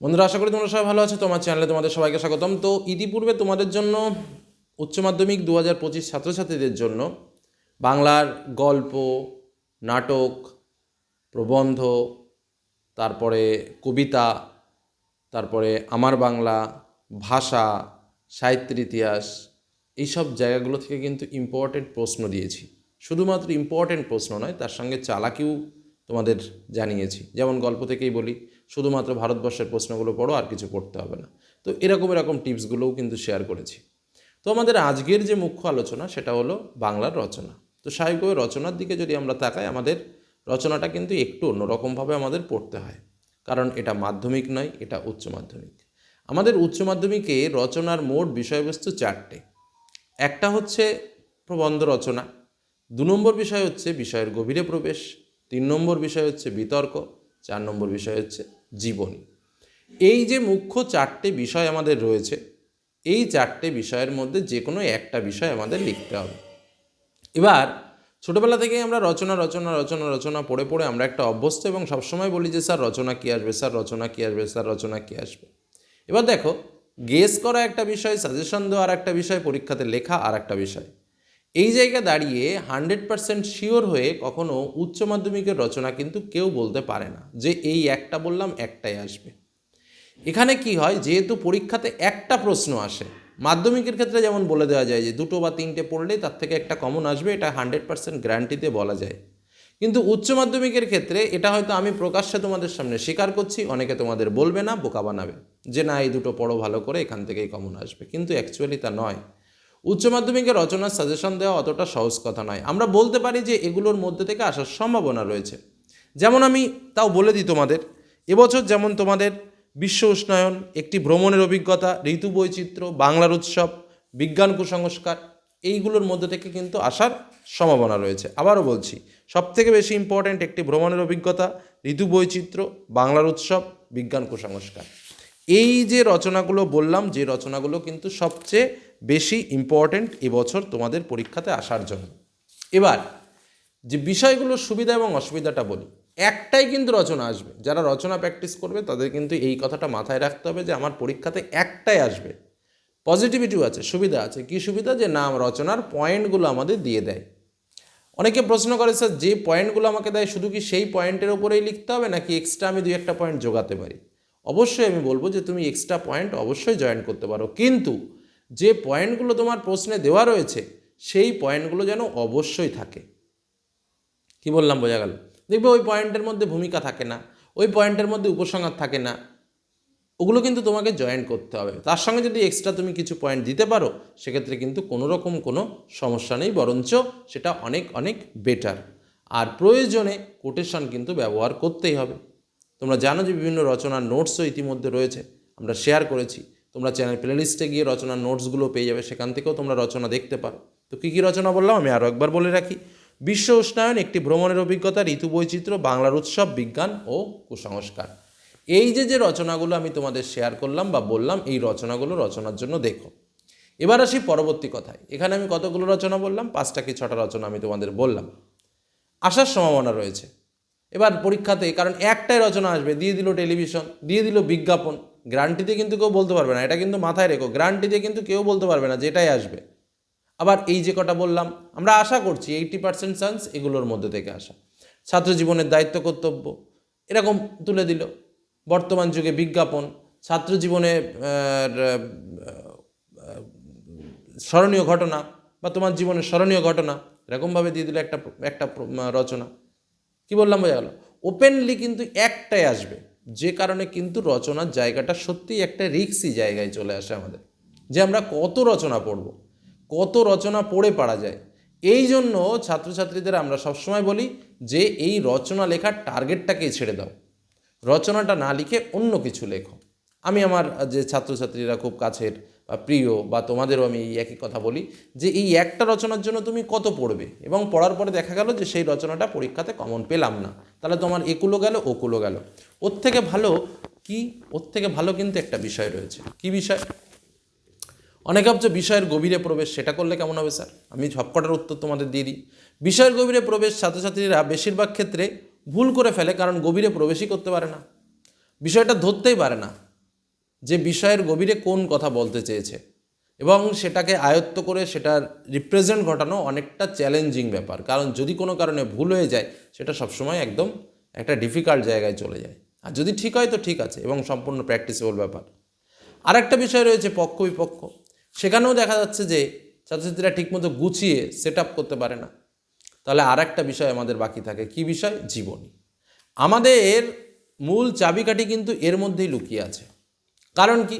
বন্ধুরা, আশা করি তোমরা সবাই ভালো আছো। তোমার চ্যানেলে তোমাদের সবাইকে স্বাগতম। তো ইতিপূর্বে তোমাদের জন্য উচ্চ মাধ্যমিক দু হাজার পঁচিশ ছাত্রছাত্রীদের জন্য বাংলার গল্প, নাটক, প্রবন্ধ, তারপরে কবিতা, তারপরে আমার বাংলা, ভাষা, সাহিত্যের ইতিহাস, এইসব জায়গাগুলো থেকে কিন্তু ইম্পর্টেন্ট প্রশ্ন দিয়েছি। শুধুমাত্র ইম্পর্টেন্ট প্রশ্ন নয়, তার সঙ্গে চালাকিও তোমাদের জানিয়েছি। যেমন গল্প থেকেই বলি শুধুমাত্র ভারতবর্ষের প্রশ্নগুলো পড়ো, আর কিছু পড়তে হবে না। তো এরকম এরকম টিপসগুলোও কিন্তু শেয়ার করেছি। তো আমাদের আজকের যে মুখ্য আলোচনা, সেটা হলো বাংলার রচনা। তো স্বাভাবিকভাবে রচনার দিকে যদি আমরা তাকাই, আমাদের রচনাটা কিন্তু একটু অন্যরকমভাবে আমাদের পড়তে হয়। কারণ এটা মাধ্যমিক নয়, এটা উচ্চ মাধ্যমিক। আমাদের উচ্চ মাধ্যমিকে রচনার মোট বিষয়বস্তু চারটে। একটা হচ্ছে প্রবন্ধ রচনা, দু নম্বর বিষয় হচ্ছে বিষয়ের গভীরে প্রবেশ, তিন নম্বর বিষয় হচ্ছে বিতর্ক, চার নম্বর বিষয় হচ্ছে জীবনী। এই যে মুখ্য চারটে বিষয় আমাদের রয়েছে, এই চারটে বিষয়ের মধ্যে যে কোনো একটা বিষয় আমাদের লিখতে হবে। এবার, ছোটোবেলা থেকেই আমরা রচনা রচনা রচনা রচনা পড়ে পড়ে আমরা একটা অভ্যস্ত এবং সবসময় বলি যে, স্যার, রচনা কী আসবে? স্যার, রচনা কী আসবে? স্যার, রচনা কী আসবে? এবার দেখো গেস করা একটা বিষয় সাজেশন দেওয়া আর একটা বিষয়, পরীক্ষাতে লেখা আর একটা বিষয়। এই জায়গা দাঁড়িয়ে হান্ড্রেড পারসেন্ট শিওর হয়ে কখনো উচ্চ মাধ্যমিকের রচনা কিন্তু কেউ বলতে পারে না যে এই একটা বললাম, একটাই আসবে। এখানে কি হয়, যেহেতু পরীক্ষাতে একটা প্রশ্ন আসে, মাধ্যমিকের ক্ষেত্রে যেমন বলে দেওয়া যায় যে দুটো বা তিনটে পড়লেই তার থেকে একটা কমন আসবে, এটা হান্ড্রেড পার্সেন্ট গ্যারান্টিতে বলা যায়। কিন্তু উচ্চ মাধ্যমিকের ক্ষেত্রে এটা হয়তো আমি প্রকাশ্যে তোমাদের সামনে স্বীকার করছি, অনেকে তোমাদের বলবে না, বোকা বানাবে যে না, এই দুটো পড়ো ভালো করে, এখান থেকেই কমন আসবে। কিন্তু অ্যাকচুয়ালি তা নয়। উচ্চ মাধ্যমিকে রচনার সাজেশন দেওয়া অতটা সহজ কথা নয়। আমরা বলতে পারি যে এগুলোর মধ্যে থেকে আসার সম্ভাবনা রয়েছে। যেমন আমি তাও বলে দিই তোমাদের, এবছর যেমন তোমাদের বিশ্ব উষ্ণায়ন একটি ভ্রমণের অভিজ্ঞতা, ঋতু বৈচিত্র্য, বাংলার উৎসব, বিজ্ঞান কুসংস্কার, এইগুলোর মধ্যে থেকে কিন্তু আসার সম্ভাবনা রয়েছে। আবারও বলছি, সবথেকে বেশি ইম্পর্ট্যান্ট একটি ভ্রমণের অভিজ্ঞতা, ঋতু বৈচিত্র্য, বাংলার উৎসব, বিজ্ঞান কুসংস্কার। এই যে রচনাগুলো বললাম, যে রচনাগুলো কিন্তু সবচেয়ে বেশি ইম্পর্ট্যান্ট এবছর তোমাদের পরীক্ষাতে আসার জন্য। এবার, যে বিষয়গুলোর সুবিধা এবং অসুবিধাটা বলি, একটাই কিন্তু রচনা আসবে। যারা রচনা প্র্যাকটিস করবে, তাদের কিন্তু এই কথাটা মাথায় রাখতে হবে যে, আমার পরীক্ষাতে একটাই আসবে। পজিটিভিটিও আছে, সুবিধা আছে। কি সুবিধা? যে নাম রচনার পয়েন্টগুলো আমাদের দিয়ে দেয়। অনেকে প্রশ্ন করে, স্যার, যে পয়েন্টগুলো আমাকে দেয়, শুধু কি সেই পয়েন্টের ওপরেই লিখতে হবে, নাকি এক্সট্রা আমি দুই একটা পয়েন্ট যোগাতে পারি? অবশ্যই আমি বলব যে, তুমি এক্সট্রা পয়েন্ট অবশ্যই জয়েন করতে পারো। কিন্তু যে পয়েন্টগুলো তোমার প্রশ্নে দেওয়া রয়েছে, সেই পয়েন্টগুলো যেন অবশ্যই থাকে। কি বললাম, বোঝা গেল? দেখবে ওই পয়েন্টের মধ্যে ভূমিকা থাকে না, ওই পয়েন্টের মধ্যে উপসংহার থাকে না। ওগুলো কিন্তু তোমাকে জয়েন করতে হবে। তার সঙ্গে যদি এক্সট্রা তুমি কিছু পয়েন্ট দিতে পারো, সেক্ষেত্রে কিন্তু কোনো রকম কোনো সমস্যা নেই, বরঞ্চ সেটা অনেক অনেক বেটার। আর প্রয়োজনে কোটেশন কিন্তু ব্যবহার করতেই হবে। তোমরা জানো যে বিভিন্ন রচনার নোটসও ইতিমধ্যে রয়েছে, আমরা শেয়ার করেছি। তোমরা চ্যানেল প্লেলিস্টে গিয়ে রচনার নোটসগুলো পেয়ে যাবে, সেখান থেকেও তোমরা রচনা দেখতে পারো। তো কী কী রচনা বললাম? আমি আরও একবার বলে রাখি। বিশ্ব উষ্ণায়ন একটি ভ্রমণের অভিজ্ঞতা, ঋতু বৈচিত্র্য, বাংলার উৎসব, বিজ্ঞান ও কুসংস্কার। এই যে যে রচনাগুলো আমি তোমাদের শেয়ার করলাম বা বললাম, এই রচনাগুলো রচনার জন্য দেখো। এবার আসি পরবর্তী কথায়। এখানে আমি কতগুলো রচনা বললাম? পাঁচটা কি ছটা রচনা আমি তোমাদের বললাম। আসার সম্ভাবনা রয়েছে। এবার পরীক্ষাতে, কারণ একটাই রচনা আসবে, দিয়ে দিল টেলিভিশন, দিয়ে দিল বিজ্ঞাপন। গ্রান্টিতে কিন্তু কেউ বলতে পারবে না, এটা কিন্তু মাথায় রেখো, গ্রান্টিতে কিন্তু কেউ বলতে পারবে না যেটাই আসবে। আবার এই যে কটা বললাম, আমরা আশা করছি এইটি পার্সেন্ট চান্স এগুলোর মধ্যে থেকে আসা। ছাত্র জীবনের দায়িত্ব কর্তব্য, এরকম তুলে দিল। বর্তমান যুগে বিজ্ঞাপন, ছাত্র জীবনে স্মরণীয় ঘটনা বা তোমার জীবনের স্মরণীয় ঘটনা, এরকমভাবে দিয়ে দিল একটা একটা রচনা। কি বললাম বোঝা গেল? ওপেনলি কিন্তু একটাই আসবে। যে কারণে কিন্তু রচনার জায়গাটা সত্যিই একটা রিক্সি জায়গায় চলে আসে আমাদের। যে আমরা কত রচনা পড়ব, কত রচনা পড়ে পারা যায়। এই জন্য ছাত্রছাত্রীদের আমরা সবসময় বলি যে এই রচনা লেখার টার্গেটটাকেই ছেড়ে দাও। রচনাটা না লিখে অন্য কিছু লেখো। আমি আমার যে ছাত্রছাত্রীরা খুব কাছের বা প্রিয় বা তোমাদেরও আমি এই একই কথা বলি, যে এই একটা রচনার জন্য তুমি কত পড়বে? এবং পড়ার পরে দেখা গেল যে সেই রচনাটা পরীক্ষাতে কমন পেলাম না। তাহলে তোমার একুলো গেল, ওকুলো গেল। ওর থেকে ভালো কি? ওর থেকে ভালো কিন্তু একটা বিষয় রয়েছে। কি বিষয়? অনেকে ভাবছ বিষয়ের গভীরে প্রবেশ, সেটা করলে কেমন হবে স্যার? আমি সবকটার উত্তর তোমাদের দিয়ে দিই। বিষয়ের গভীরে প্রবেশ ছাত্রছাত্রীরা বেশিরভাগ ক্ষেত্রে ভুল করে ফেলে, কারণ গভীরে প্রবেশই করতে পারে না। বিষয়টা ধরতেই পারে না। যে বিষয়ের গভীরে কোন কথা বলতে চেয়েছে। এবং সেটাকে আয়ত্ত করে সেটার রিপ্রেজেন্ট ঘটানো অনেকটা চ্যালেঞ্জিং ব্যাপার। কারণ যদি কোনো কারণে ভুল হয়ে যায়, সেটা সবসময় একদম একটা ডিফিকাল্ট জায়গায় চলে যায়। আর যদি ঠিক হয়, তো ঠিক আছে এবং সম্পূর্ণ প্র্যাকটিসেবল ব্যাপার। আরেকটা বিষয় রয়েছে পক্ষ বিপক্ষ। সেখানেও দেখা যাচ্ছে যে ছাত্রছাত্রীরা ঠিকমতো গুছিয়ে সেট আপ করতে পারে না। তাহলে আর একটা বিষয় আমাদের বাকি থাকে। কি বিষয়? জীবনী। আমাদের মূল চাবিকাঠি কিন্তু এর মধ্যেই লুকিয়ে আছে। কারণ কি?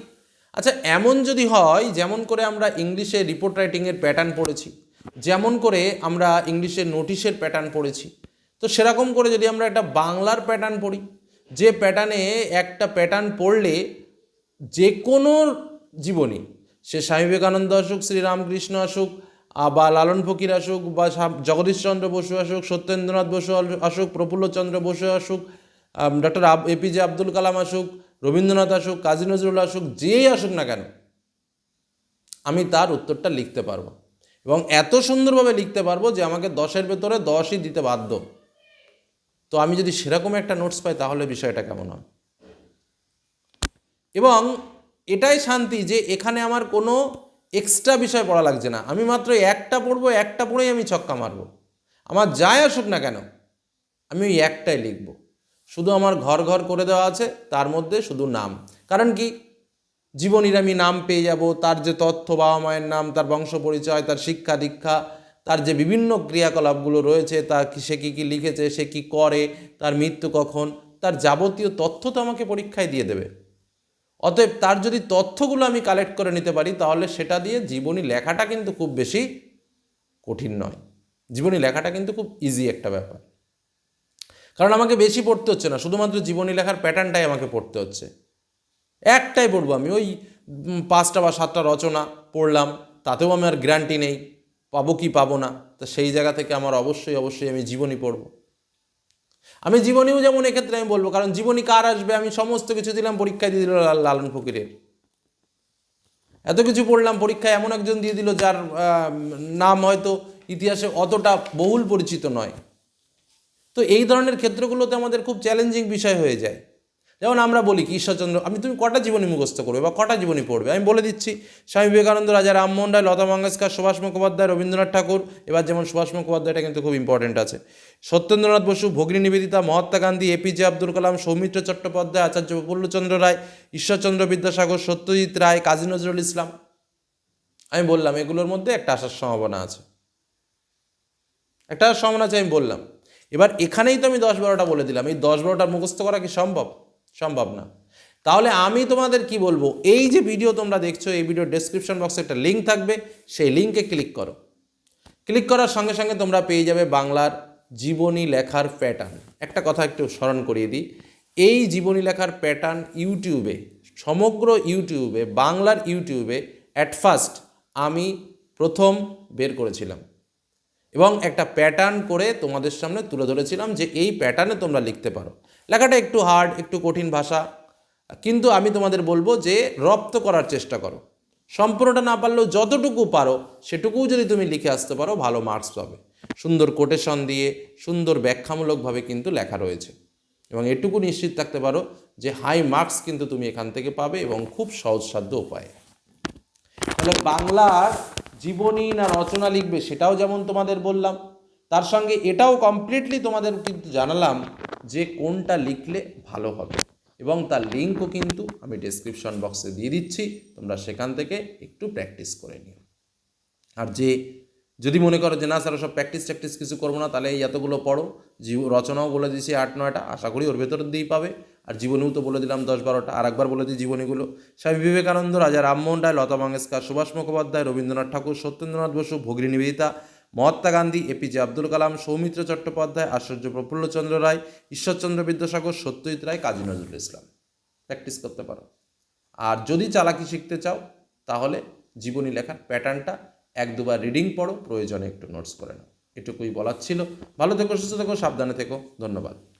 আচ্ছা এমন যদি হয়, যেমন করে আমরা ইংলিশে রিপোর্ট রাইটিংয়ের প্যাটার্ন পড়েছি, যেমন করে আমরা ইংলিশে নোটিশের প্যাটার্ন পড়েছি, তো সেরকম করে যদি আমরা একটা বাংলার প্যাটার্ন পড়ি, যে প্যাটার্নে একটা প্যাটার্ন পড়লে যে কোনো জীবনী সে স্বামী বিবেকানন্দ আসুক শ্রীরামকৃষ্ণ আসুক বা লালন ফকির আসুক, বা জগদীশচন্দ্র বসু আসুক, সত্যেন্দ্রনাথ বসু আসুক, প্রফুল্লচন্দ্র বসু আসুক ডক্টর এপিজে আব্দুল কালাম আসুক রবীন্দ্রনাথ আসুক, কাজী নজরুল আসুক, যেই আসুক না কেন, আমি তার উত্তরটা লিখতে পারব। এবং এত সুন্দরভাবে লিখতে পারব যে আমাকে দশের ভেতরে দশই দিতে বাধ্য। তো আমি যদি সেরকম একটা নোটস পাই, তাহলে বিষয়টা কেমন হবে এবং এটাই শান্তি যে এখানে আমার কোনো এক্সট্রা বিষয় পড়া লাগছে না। আমি মাত্র একটা পড়ব, একটা পড়েই আমি ছক্কা মারবো। আমার যাই আসুক না কেন, আমি ওই একটাই লিখব। শুধু আমার ঘর ঘর করে দেওয়া আছে, তার মধ্যে শুধু নাম। কারণ কি? জীবনীর আমি নাম পেয়ে যাব, তার যে তথ্য বাবা মায়ের নাম, তার বংশ পরিচয়, তার শিক্ষা দীক্ষা, তার যে বিভিন্ন ক্রিয়াকলাপগুলো রয়েছে, তা সে কী কী লিখেছে, সে কী করে, তার মৃত্যু কখন, তার যাবতীয় তথ্য তো আমাকে পরীক্ষায় দিয়ে দেবে। অতএব তার যদি তথ্যগুলো আমি কালেক্ট করে নিতে পারি, তাহলে সেটা দিয়ে জীবনী লেখাটা কিন্তু খুব বেশি কঠিন নয়। জীবনী লেখাটা কিন্তু খুব ইজি একটা ব্যাপার। কারণ আমাকে বেশি পড়তে হচ্ছে না, শুধুমাত্র জীবনী লেখার প্যাটার্নটাই আমাকে পড়তে হচ্ছে। একটাই পড়ব আমি, ওই পাঁচটা বা সাতটা রচনা পড়লাম, তাতেও আমি আর গ্যারান্টি নেই, পাবো কি পাবো না, তা সেই জায়গা থেকে আমার অবশ্যই অবশ্যই আমি জীবনী পড়ব। আমি জীবনীও যেমন এক্ষেত্রে আমি বলব, কারণ জীবনী কার আসবে, আমি সমস্ত কিছু দিলাম, পরীক্ষায় দিয়ে দিল লালন ফকিরের। এত কিছু পড়লাম, পরীক্ষায় এমন একজন দিয়ে দিল যার নাম হয়তো ইতিহাসে অতটা বহুল পরিচিত নয়। তো এই ধরনের ক্ষেত্রগুলোতে আমাদের খুব চ্যালেঞ্জিং বিষয় হয়ে যায়। যেমন আমরা বলি কি, ঈশ্বরচন্দ্র, আমি তুমি কটা জীবনী মুখস্থ করবে বা কটা জীবনী পড়বে? আমি বলে দিচ্ছি, স্বামী বিবেকানন্দ, রাজা রামমোহন রায়, লতা মঙ্গেশকর, সুভাষ মুখোপাধ্যায়, রবীন্দ্রনাথ ঠাকুর, এবার যেমন সুভাষ মুখোপাধ্যায়টা কিন্তু খুব ইম্পর্টেন্ট আছে। সত্যেন্দ্রনাথ বসু, ভগ্নী নিবেদিতা, মহাত্মা গান্ধী এপিজে আব্দুল কালাম, সৌমিত্র চট্টোপাধ্যায়, আচার্য প্রফুল্লচন্দ্র রায়, ঈশ্বরচন্দ্র বিদ্যাসাগর, সত্যজিৎ রায়, কাজী নজরুল ইসলাম। আমি বললাম, এগুলোর মধ্যে একটা আসার সম্ভাবনা আছে। একটা সম্ভাবনা আছে, আমি বললাম। এবার এখানেই তো আমি দশ বারোটা বলে দিলাম। এই দশ বারোটা মুখস্থ করা কি সম্ভব? সম্ভব না। তাহলে আমি তোমাদের কি বলব? এই যে ভিডিও তোমরা দেখছ, এই ভিডিও ডেসক্রিপশন বক্সে একটা লিঙ্ক থাকবে। সেই লিঙ্কে ক্লিক করো। ক্লিক করার সঙ্গে সঙ্গে তোমরা পেয়ে যাবে বাংলার জীবনী লেখার প্যাটার্ন একটা কথা একটু স্মরণ করিয়ে দিই। এই জীবনী লেখার প্যাটার্ন ইউটিউবে সমগ্র ইউটিউবে বাংলার ইউটিউবে অ্যাট ফার্স্ট আমি প্রথম বের করেছিলাম। এবং একটা প্যাটার্ন করে তোমাদের সামনে তুলে ধরেছিলাম যে এই প্যাটার্নে তোমরা লিখতে পারো। লেখাটা একটু হার্ড একটু কঠিন ভাষা। কিন্তু আমি তোমাদের বলব যে রপ্ত করার চেষ্টা করো। সম্পূর্ণটা না পারলেও যতটুকু পারো, সেটুকুও যদি তুমি লিখে আসতে পারো, ভালো মার্কস পাবে। সুন্দর কোটেশন দিয়ে, সুন্দর ব্যাখ্যামূলকভাবে কিন্তু লেখা রয়েছে। এবং এটুকু নিশ্চিত থাকতে পারো যে হাই মার্কস কিন্তু তুমি এখান থেকে পাবে এবং খুব সহজসাধ্য উপায়ে। তাহলে বাংলার জীবনী না রচনা লিখবে সেটাও যেমন তোমাদের বললাম, তার সঙ্গে এটাও কমপ্লিটলি তোমাদের কিন্তু জানালাম যে কোনটা লিখলে ভালো হবে। এবং তার লিঙ্কও কিন্তু আমি ডেসক্রিপশন বক্সে দিয়ে দিচ্ছি, তোমরা সেখান থেকে একটু প্র্যাকটিস করে নিও। আর যে, যদি মনে করো যে না স্যার সব প্র্যাকটিস ট্যাকটিস কিছু করব না, তাহলে এই এতগুলো পড়ো, জীব, রচনাও বলে দিয়েছি আট নয়টা, আশা করি ওর ভেতর দিয়েই পাবে। আর জীবনীও তো বলে দিলাম দশ বারোটা। আর একবার বলে দিই জীবনীগুলো। স্বামী বিবেকানন্দ, রাজা রামমোহন রায়, লতা মঙ্গেশকর, সুভাষ মুখোপাধ্যায়, রবীন্দ্রনাথ ঠাকুর, সত্যেন্দ্রনাথ বসু, ভগ্নী নিবেদিতা, মহাত্মা গান্ধী এপিজে আব্দুল কালাম, সৌমিত্র চট্টোপাধ্যায়, আশ্চর্য প্রফুল্লচন্দ্র রায়, ঈশ্বরচন্দ্র বিদ্যাসাগর, সত্যজিৎ রায়, কাজী নজরুল ইসলাম। প্র্যাকটিস করতে পারো। আর যদি চালাকি শিখতে চাও, তাহলে জীবনী লেখার প্যাটার্নটা এক দুবার রিডিং পড়ো, প্রয়োজনে একটু নোটস করে নাও। এটুকুই বলার ছিল। ভালো থেকো, সুস্থ থেকো, সাবধানে থেকো। ধন্যবাদ।